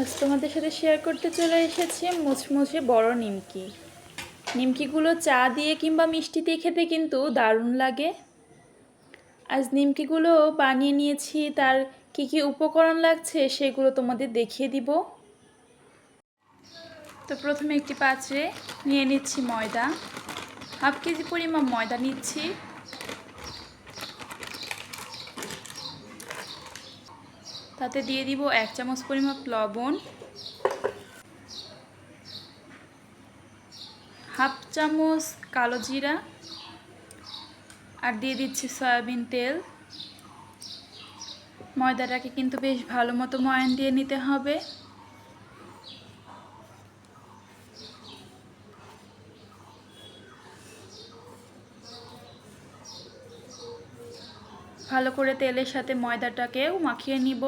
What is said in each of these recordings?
আজ তোমাদের সাথে শেয়ার করতে চলে এসেছি মুচমুচে বড় নিমকি। নিমকিগুলো চা দিয়ে কিংবা মিষ্টি দিয়ে খেতে কিন্তু দারুণ লাগে। আজ নিমকিগুলো বানিয়ে নিয়েছি, তার কি কি উপকরণ লাগছে সেগুলো তোমাদের দেখিয়ে দিব। তো প্রথমে একটি পাত্রে নিয়ে নিচ্ছি ময়দা। হাফ কেজি পরিমাণ ময়দা নিচ্ছি। তাতে দিয়ে দিব এক চামচ পরিমাপ লবণ, হাফ চামচ কালো জিরা, আর দিয়ে দিচ্ছি সয়াবিন তেল। ময়দাটাকে কিন্তু বেশ ভালো মতো ময়ান দিয়ে নিতে হবে। ভালো করে তেলের সাথে ময়দাটাকেও মাখিয়ে নিব।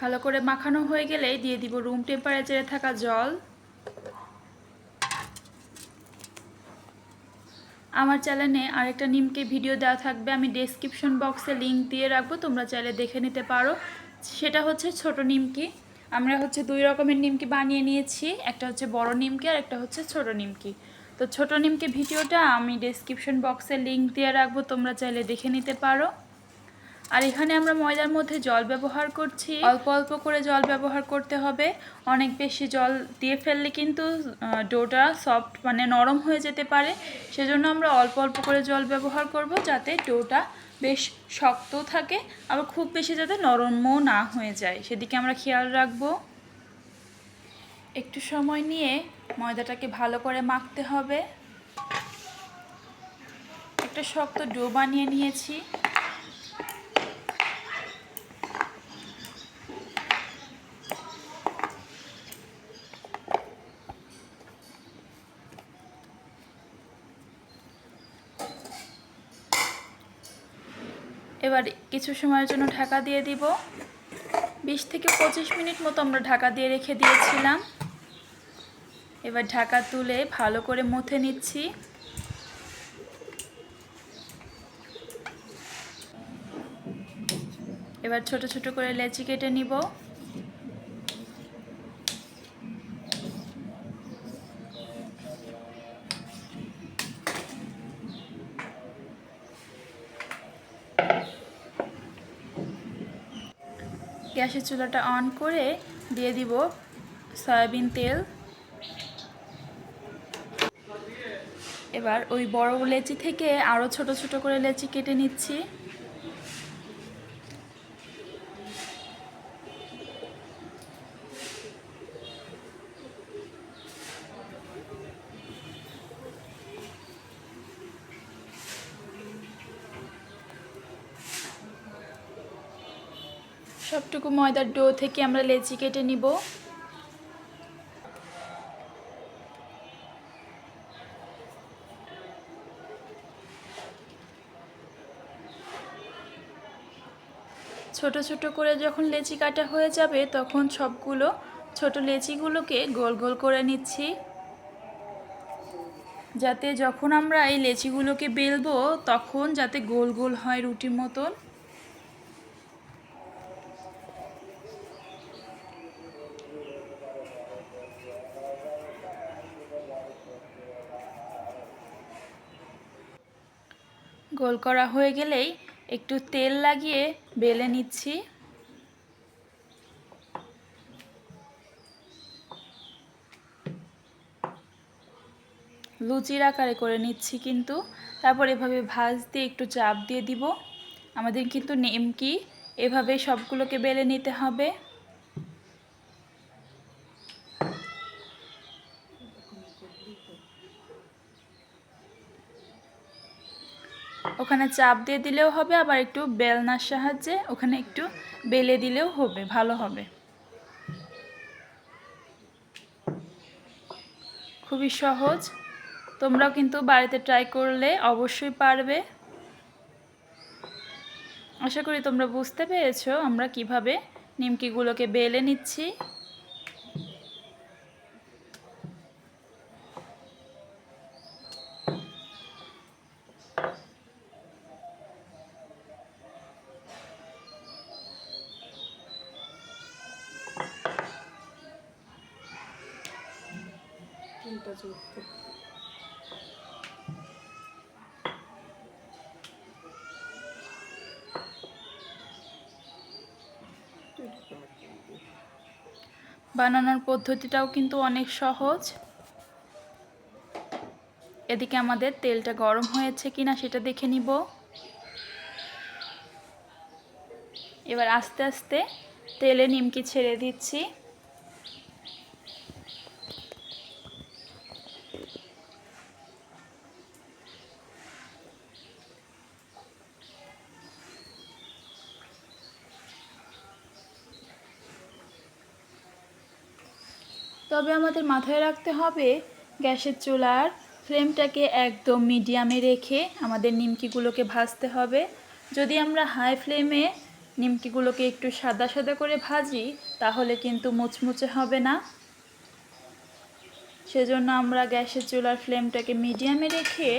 ভালো করে মাখানো হয়ে গেলেই দিয়ে দিব রুম টেম্পারেচারে থাকা জল। আমার চ্যানেলে আরেকটা নিমকে ভিডিও দেওয়া থাকবে। আমি ডেসক্রিপশন বক্সে লিঙ্ক দিয়ে রাখব, তোমরা চাইলে দেখে নিতে পারো। সেটা হচ্ছে ছোট নিমকি। আমরা হচ্ছে দুই রকমের নিমকি বানিয়ে নিয়েছি, একটা হচ্ছে বড় নিমকি আর একটা হচ্ছে ছোট নিমকি। তো ছোট নিমকি ভিডিওটা আমি ডেসক্রিপশন বক্সে লিঙ্ক দিয়ে রাখব, তোমরা চাইলে দেখে নিতে পারো। আর এখানে আমরা ময়দার মধ্যে জল ব্যবহার করছি। অল্প অল্প করে জল ব্যবহার করতে হবে। অনেক বেশি জল দিয়ে ফেললে কিন্তু ডোটা সফট মানে নরম হয়ে যেতে পারে। সেজন্য আমরা অল্প অল্প করে জল ব্যবহার করব যাতে ডোটা বেশ শক্ত থাকে, আবার খুব বেশি যাতে নরমও না হয়ে যায়। সেদিকে আমরা খেয়াল রাখব। একটু সময় নিয়ে ময়দাটাকে ভালো করে মাখতে হবে। একটা শক্ত ডো বানিয়ে নিয়েছি। এবার কিছু সময়ের জন্য ঢাকা দিয়ে দিব। বিশ থেকে পঁচিশ মিনিট মতো আমরা ঢাকা দিয়ে রেখে দিয়েছিলাম। এবার ঢাকা তুলে ভালো করে মুথে নিচ্ছি। এবার ছোট ছোট করে লেচি কেটে নিব। গ্যাসের চুলাটা অন করে দিয়ে দিব সয়াবিন তেল। এবার ওই বড় লেচি থেকে আরও ছোট ছোট করে লেচি কেটে নিচ্ছি। সবটুকু ময়দার ডো থেকে আমরা লেচি কেটে নিব। ছোট ছোট করে যখন লেচি কাটা হয়ে যাবে, তখন সবগুলো ছোট লেচিগুলোকে গোল গোল করে নিচ্ছি। যাতে যখন আমরা এই লেচিগুলোকে বেলবো, তখন যাতে গোল গোল হয় রুটির মতন। গোল করা হয়ে গেলেই একটু তেল লাগিয়ে বেলে নিচ্ছি। লুচির আকারে করে নিচ্ছি কিন্তু। তারপর এভাবে ভাজ দিয়ে একটু চাপ দিয়ে দিব। আমাদের কিন্তু নেমকি, এভাবে সবগুলোকে বেলে নিতে হবে। ওখানে চাপ দিয়ে দিলেও হবে, আবার একটু বেলনার সাহায্যে ওখানে একটু বেলে দিলেও হবে, ভালো হবে। খুবই সহজ। তোমরাও কিন্তু বাড়িতে ট্রাই করলে অবশ্যই পারবে। আশা করি তোমরা বুঝতে পেরেছ আমরা কীভাবে নিমকিগুলোকে বেলে নিচ্ছি। চুলতে বানানোর পদ্ধতিটাও কিন্তু অনেক সহজ। এদিকে আমাদের তেলটা গরম হয়েছে কিনা সেটা দেখে নিব। এবার আস্তে আস্তে তেলে নিমকি ছেড়ে দিচ্ছি। তবে আমাদের মাথায় রাখতে হবে, গ্যাসের চুলার ফ্লেমটাকে একদম মিডিয়ামে রেখে আমাদের নিমকিগুলোকে ভাজতে হবে। যদি আমরা হাই ফ্লেমে নিমকিগুলোকে একটু সাদা সাদা করে ভাজি, তাহলে কিন্তু মুচমুচে হবে না। সেজন্য আমরা গ্যাসের চুলার ফ্লেমটাকে মিডিয়ামে রেখে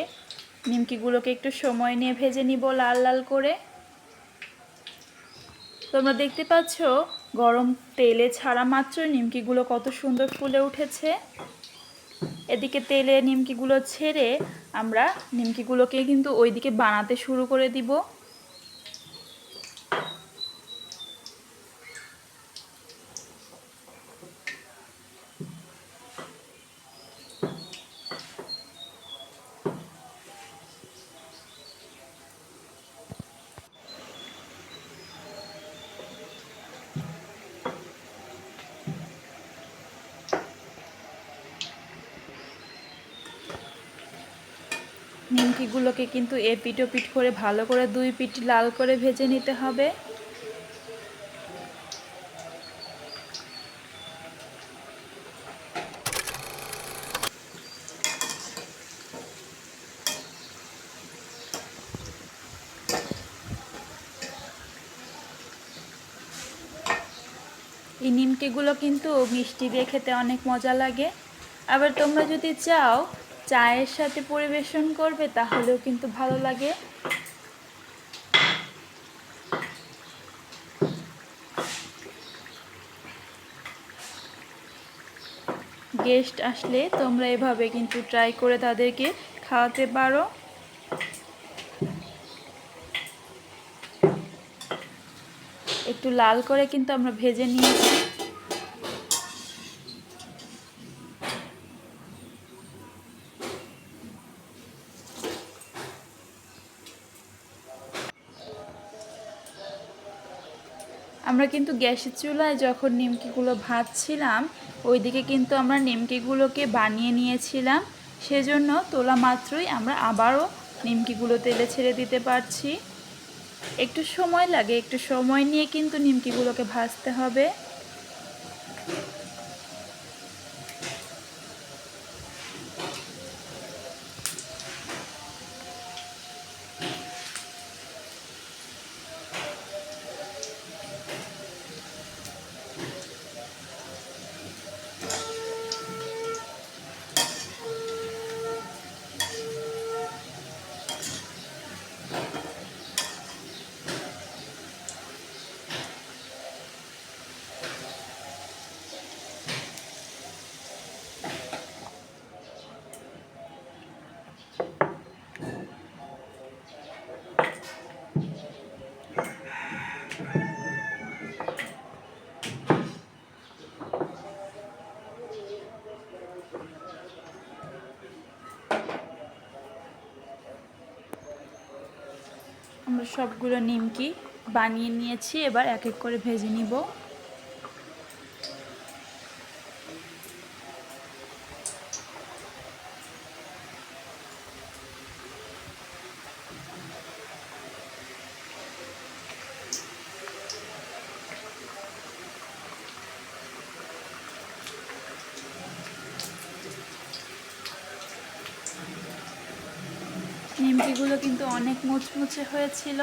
নিমকিগুলোকে একটু সময় নিয়ে ভেজে নিব লাল লাল করে। তোমরা দেখতে পাচ্ছ গরম তেলে ছাড়া মাত্র নিমকিগুলো কত সুন্দর ফুলে উঠেছে। এদিকে তেলে নিমকিগুলো ছেড়ে আমরা নিমকিগুলোকে কিন্তু ওইদিকে বানাতে শুরু করে দিব। নিমকিগুলোকে কিন্তু এ পিঠ করে ভালো করে দুই পিঠ লাল করে ভেজে নিতে হবে। এই নিমকিগুলো কিন্তু মিষ্টি দিয়ে খেতে অনেক মজা লাগে। আবার তোমরা যদি চাও চায়ের সাথে পরিবেশন করবে, তাহলেও কিন্তু ভালো লাগে। গেস্ট আসলে তোমরা এভাবে কিন্তু ট্রাই করে তাদেরকে খাওয়াতে পারো। একটু লাল করে কিন্তু আমরা ভেজে নিয়েছি। আমরা কিন্তু গ্যাসের চুলায় যখন নিমকিগুলো ভাজছিলাম, ওইদিকে কিন্তু আমরা নিমকিগুলোকে বানিয়ে নিয়েছিলাম। সেজন্য তোলা মাত্রই আমরা আবারও নিমকিগুলো তেলে ছেড়ে দিতে পারছি। একটু সময় লাগে, একটু সময় নিয়ে কিন্তু নিমকিগুলোকে ভাজতে হবে আমরা সবগুলো নিমকি বানিয়ে নিয়েছি এবার এক এক করে ভেজে নিব। পিঠাগুলো কিন্তু অনেক মুচমুচে হয়েছিল।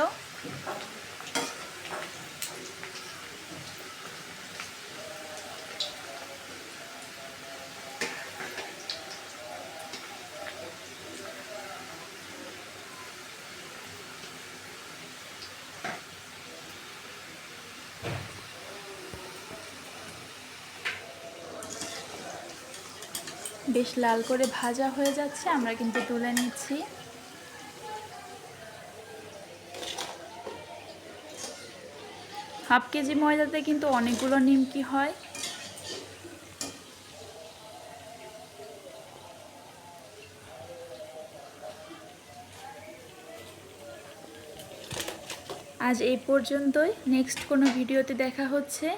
বেশ লাল করে ভাজা হয়ে যাচ্ছে, আমরা কিন্তু তুলে নিচ্ছি। হাফ কেজি ময়দাতে কিন্তু অনেকগুলো নিমকি হয়। আজ এই পর্যন্তই। নেক্সট কোনো ভিডিওতে দেখা হচ্ছে।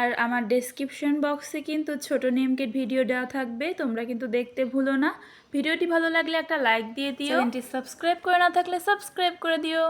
আর আমার ডেসক্রিপশন বক্সে কিন্তু ছোট নিমকের ভিডিও দেওয়া থাকবে। তোমরা কিন্তু দেখতে ভুলো না। ভিডিওটি ভালো লাগলে একটা লাইক দিয়ে দিও। চ্যানেলটি সাবস্ক্রাইব করে না থাকলে সাবস্ক্রাইব করে দিও।